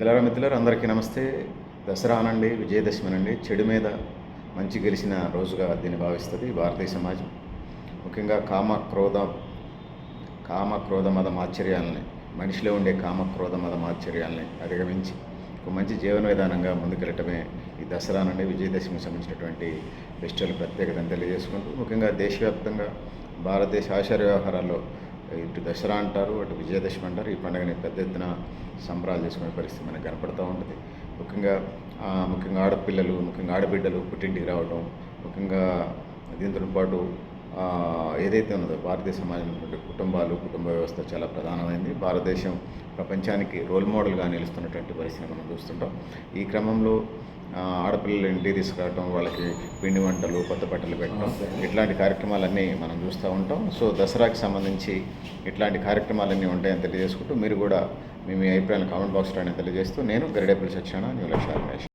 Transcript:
మిత్రులారా మిత్రులారు అందరికీ నమస్తే. దసరా అనండి విజయదశమి అనండి. చెడు మీద మంచి గెలిచిన రోజుగా దీన్ని భావిస్తుంది భారతీయ సమాజం. ముఖ్యంగా కామ క్రోధ కామ క్రోధ మద మాచర్యాలని మనిషిలో ఉండే కామ క్రోధ మద మాచర్యాలని అధిగమించి ఒక మంచి జీవన విధానంగా ముందుకెళ్ళటమే ఈ దసరా నుండి విజయదశమికి సంబంధించినటువంటి ఫెస్టివల్ ప్రత్యేకతను తెలియజేసుకుంటూ ముఖ్యంగా దేశవ్యాప్తంగా భారతదేశ ఆచార వ్యవహారాల్లో ఇటు దసరా అంటారు అటు విజయదశమి అంటారు. ఈ పండుగని పెద్ద ఎత్తున సంబరాలు చేసుకునే పరిస్థితి మనకు కనపడుతూ ఉంటుంది. ముఖ్యంగా ముఖ్యంగా ఆడపిల్లలు ముఖ్యంగా ఆడబిడ్డలు పుట్టింటికి రావడం ముఖ్యంగా దీంతో పాటు ఏదైతే ఉన్నదో భారతీయ సమాజం కుటుంబాలు కుటుంబ వ్యవస్థ చాలా ప్రధానమైంది. భారతదేశం ప్రపంచానికి రోల్ మోడల్గా నిలుస్తున్నటువంటి పరిస్థితిని మనం చూస్తుంటాం. ఈ క్రమంలో ఆడపిల్లలు ఇంటికి తీసుకురావడం వాళ్ళకి పిండి వంటలు కొత్త బట్టలు పెట్టడం ఇట్లాంటి కార్యక్రమాలన్నీ మనం చూస్తూ ఉంటాం. సో దసరాకి సంబంధించి ఇట్లాంటి కార్యక్రమాలన్నీ ఉంటాయని తెలియజేసుకుంటూ మీరు కూడా మీ అభిప్రాయాలను కామెంట్ బాక్స్లోనే తెలియజేస్తూ నేను గరిడేపల్లి సత్యనారాయణ న్యూ లక్ష్య